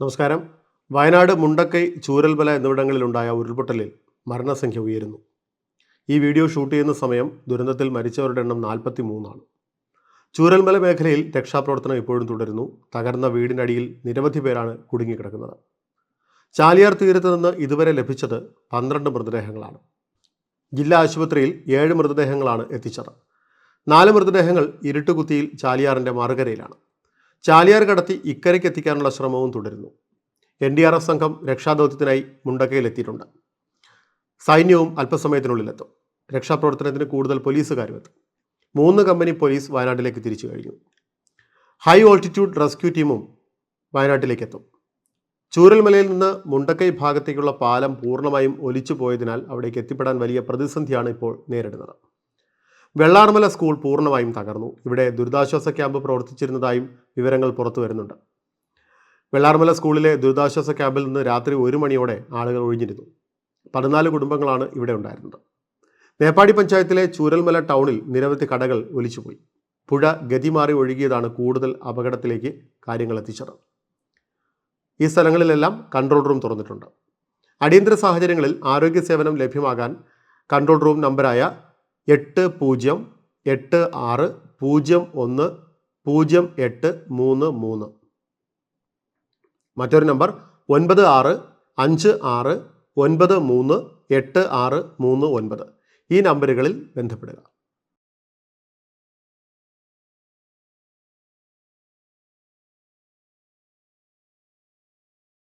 നമസ്കാരം. വയനാട് മുണ്ടക്കൈ ചൂരൽമല എന്നിവിടങ്ങളിലുണ്ടായ ഉരുൾപൊട്ടലിൽ മരണസംഖ്യ ഉയരുന്നു. ഈ വീഡിയോ ഷൂട്ട് ചെയ്യുന്ന സമയം ദുരന്തത്തിൽ മരിച്ചവരുടെ എണ്ണം നാൽപ്പത്തി മൂന്നാണ് ചൂരൽമല മേഖലയിൽ രക്ഷാപ്രവർത്തനം ഇപ്പോഴും തുടരുന്നു. തകർന്ന വീടിനടിയിൽ നിരവധി പേരാണ് കുടുങ്ങിക്കിടക്കുന്നത്. ചാലിയാർ തീരത്ത് നിന്ന് ഇതുവരെ ലഭിച്ചത് പന്ത്രണ്ട് മൃതദേഹങ്ങളാണ്. ജില്ലാ ആശുപത്രിയിൽ ഏഴ് മൃതദേഹങ്ങളാണ് എത്തിച്ചത്. നാല് മൃതദേഹങ്ങൾ ഇരുട്ടുകുത്തിയിൽ ചാലിയാറിന്റെ മറുകരയിലാണ് ചാലിയാർ കടത്തി ഇക്കരയ്ക്ക് എത്തിക്കാനുള്ള ശ്രമവും തുടരുന്നു. എൻ ഡി ആർ എഫ് സംഘം രക്ഷാദൗത്യത്തിനായി മുണ്ടക്കയിലെത്തിയിട്ടുണ്ട്. സൈന്യവും അല്പസമയത്തിനുള്ളിലെത്തും. രക്ഷാപ്രവർത്തനത്തിന് കൂടുതൽ പോലീസുകാരും എത്തും. മൂന്ന് കമ്പനി പോലീസ് വയനാട്ടിലേക്ക് തിരിച്ചു കഴിഞ്ഞു. ഹൈ ഓൾട്ടിറ്റ്യൂഡ് റെസ്ക്യൂ ടീമും വയനാട്ടിലേക്ക് എത്തും ചൂരൽമലയിൽ നിന്ന് മുണ്ടക്കൈ ഭാഗത്തേക്കുള്ള പാലം പൂർണമായും ഒലിച്ചു പോയതിനാൽ അവിടേക്ക് എത്തിപ്പെടാൻ വലിയ പ്രതിസന്ധിയാണ് ഇപ്പോൾ നേരിടുന്നത്. വെള്ളാർമല സ്കൂൾ പൂർണമായും തകർന്നു. ഇവിടെ ദുരിതാശ്വാസ ക്യാമ്പ് പ്രവർത്തിച്ചിരുന്നതായും വിവരങ്ങൾ പുറത്തു വരുന്നുണ്ട്. വെള്ളാർമല സ്കൂളിലെ ദുരിതാശ്വാസ ക്യാമ്പിൽ നിന്ന് രാത്രി ഒരു മണിയോടെ ആളുകൾ ഒഴിഞ്ഞിരുന്നു. പതിനാല് കുടുംബങ്ങളാണ് ഇവിടെ ഉണ്ടായിരുന്നത്. മേപ്പാടി പഞ്ചായത്തിലെ ചൂരൽമല ടൗണിൽ നിരവധി കടകൾ ഒലിച്ചുപോയി. പുഴ ഗതിമാറി ഒഴുകിയതാണ് കൂടുതൽ അപകടത്തിലേക്ക് കാര്യങ്ങൾ എത്തിച്ചത്. ഈ സ്ഥലങ്ങളിലെല്ലാം കൺട്രോൾ റൂം തുറന്നിട്ടുണ്ട്. അടിയന്തര സാഹചര്യങ്ങളിൽ ആരോഗ്യ സേവനം ലഭ്യമാകാൻ കൺട്രോൾ റൂം നമ്പറായ എട്ട് പൂജ്യം എട്ട് ആറ് പൂജ്യം ഒന്ന് പൂജ്യം എട്ട് മൂന്ന് മൂന്ന്. മറ്റൊരു നമ്പർ ഒൻപത് ആറ് അഞ്ച് ആറ് ഒൻപത് മൂന്ന് എട്ട് ആറ് മൂന്ന് ഒൻപത്. ഈ നമ്പറുകളിൽ ബന്ധപ്പെടുക.